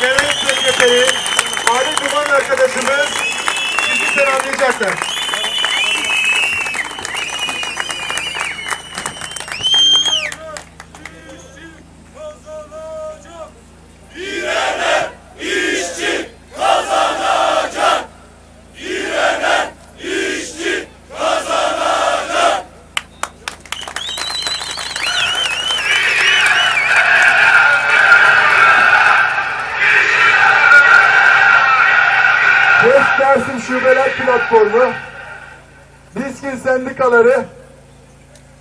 Genel Sekreteri Ali Duman arkadaşımız bizi selamlayacaklar. Dersim Şubeler Platformu, Diskin Sendikaları,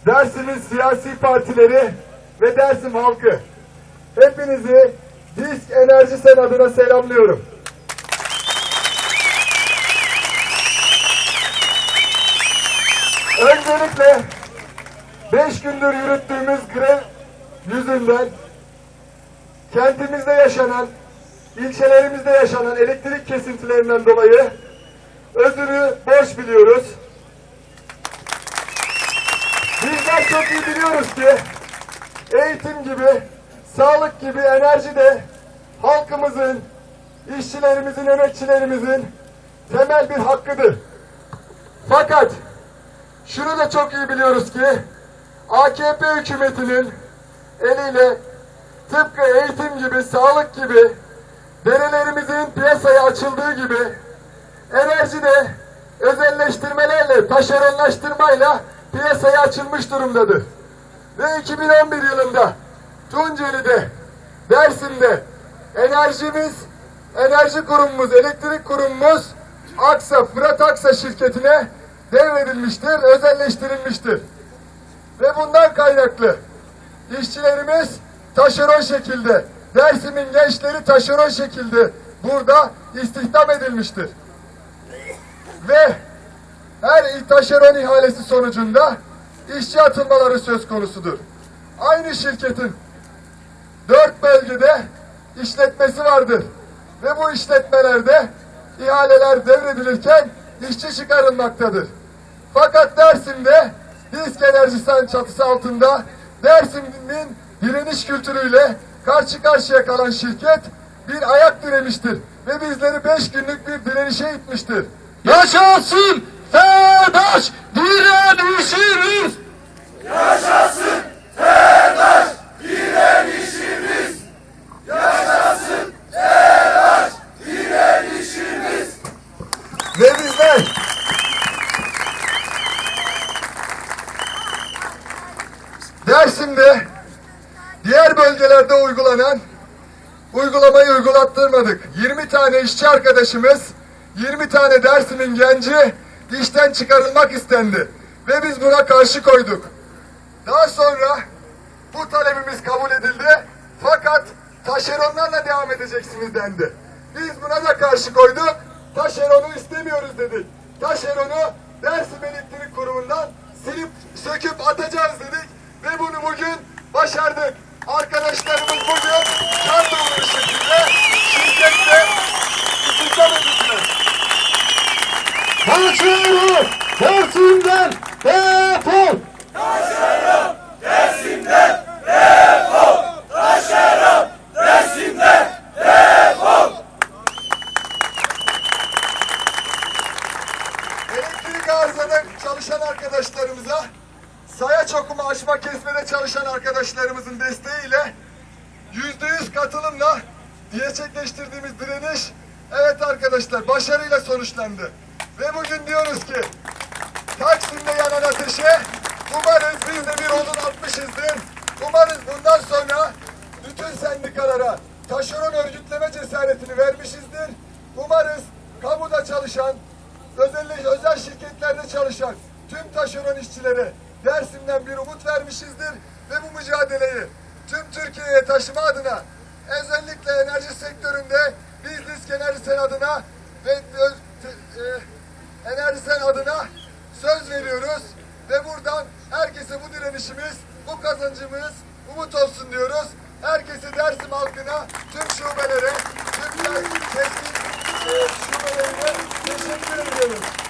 Dersim'in siyasi partileri ve Dersim halkı. Hepinizi Disk Enerji Sen adına selamlıyorum. Öncelikle 5 gündür yürüttüğümüz grev yüzünden kentimizde yaşanan, ilçelerimizde yaşanan elektrik kesintilerinden dolayı özürü borç biliyoruz. Bizler çok iyi biliyoruz ki eğitim gibi, sağlık gibi enerji de halkımızın, işçilerimizin, emekçilerimizin temel bir hakkıdır. Fakat şunu da çok iyi biliyoruz ki AKP hükümetinin eliyle tıpkı eğitim gibi, sağlık gibi, derelerimizin piyasaya açıldığı gibi enerji de özelleştirmelerle, taşeronlaştırmayla piyasaya açılmış durumdadır. Ve 2011 yılında Tunceli'de, Dersim'de enerjimiz, enerji kurumumuz, elektrik kurumumuz Aksa, Fırat Aksa şirketine devredilmiştir, özelleştirilmiştir. Ve bundan kaynaklı işçilerimiz taşeron şekilde, Dersim'in gençleri taşeron şekilde burada istihdam edilmiştir. Ve her taşeron ihalesi sonucunda işçi atılmaları söz konusudur. Aynı şirketin dört bölgede işletmesi vardır. Ve bu işletmelerde ihaleler devredilirken işçi çıkarılmaktadır. Fakat Dersim'de Disk Enerjisen çatısı altında Dersim'in direniş kültürüyle karşı karşıya kalan şirket bir ayak diremiştir. Ve bizleri beş günlük bir direnişe itmiştir. Yaşasın Ferdaş direnişimiz. Ve bizler Dersim'de diğer bölgelerde uygulanan uygulamayı uygulattırmadık. 20 tane işçi arkadaşımız, 20 tane Dersim'in genci işten çıkarılmak istendi. Ve biz buna karşı koyduk. Daha sonra bu talebimiz kabul edildi. Fakat taşeronlarla devam edeceksiniz dendi. Biz buna da karşı koyduk. Taşeronu istemiyoruz dedik. Taşeronu Dersim Elektrik Kurumu'ndan silip söküp atacağız dedik. Ve bunu bugün başardık. Arkadaşlarımız bugün dolu bir şekilde şirkette istihdam edildiler. Taşeron Dersim'den defol. Elektrik arızada çalışan arkadaşlarımıza, sayaç okuma, açma, kesmede çalışan arkadaşlarımızın desteğiyle yüzde yüz katılımla gerçekleştirdiğimiz direniş, evet arkadaşlar başarıyla sonuçlandı. Ve bugün diyoruz ki, Taksim'de yanan ateşe umarız biz de bir odun atmışızdır. Umarız bundan sonra bütün sendikalara taşeron örgütleme cesaretini vermişizdir. Umarız kamuda çalışan, özellikle özel şirketlerde çalışan tüm taşeron işçilere Dersim'den bir umut vermişizdir ve bu mücadeleyi tüm Türkiye'ye taşıma adına özellikle enerji sektöründe biz Disk Enerji Sen adına ve e, Enerji Sen adına söz veriyoruz ve buradan herkese bu direnişimiz, bu kazancımız umut olsun diyoruz. Herkese Dersim halkına, tüm şubelere, tüm teslim e, şubelerine teşekkür ediyoruz.